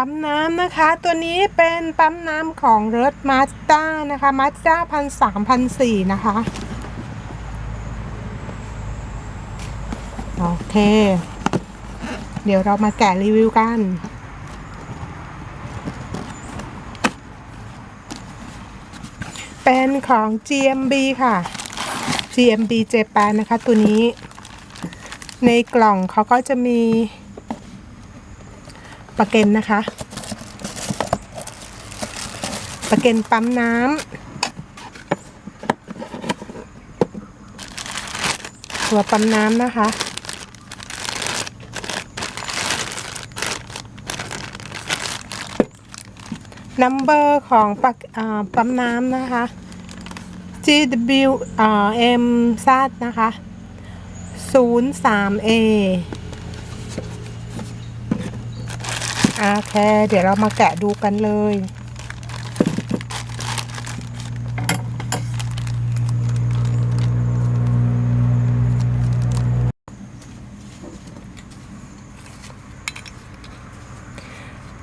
ปั๊มน้ำนะคะ ตัวนี้เป็นปั๊มน้ำของรถมาสด้านะคะมาสด้าพันสามพันสี่นะคะ โอเค เดี๋ยวเรามาแกะรีวิวกันเป็นของ GMB ค่ะ GMB Japan นะคะ ตัวนี้ ในกล่องเขาก็จะมี ปากเกนนะคะปากเกนปั๊มน้ำตัวปั๊มน้ำนะคะนัมเบอร์ของปักปั๊มน้ำนะคะ GW อ่า M ซดนะคะ 03A โอเค เดี๋ยวเรามาแกะดูกันเลย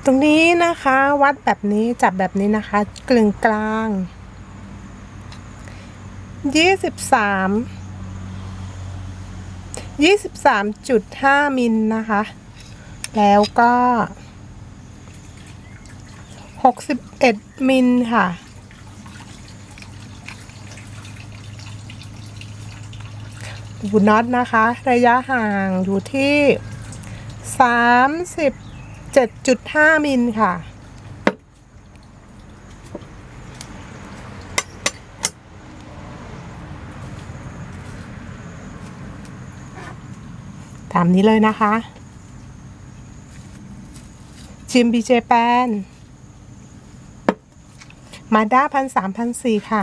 ตรงนี้นะคะวัดแบบนี้จับแบบนี้นะคะกลึงกลางยี่สิบสามยี่สิบสามจุดห้ามิลนะคะ แล้วก็ หกสิบเอ็ดมิลค่ะ ดูน็อตนะคะ ระยะห่างอยู่ที่สามสิบ7.5 มิลค่ะตามนี้เลยนะคะจิมบีเจแปน มาด้าพันสามพันสี่ค่ะ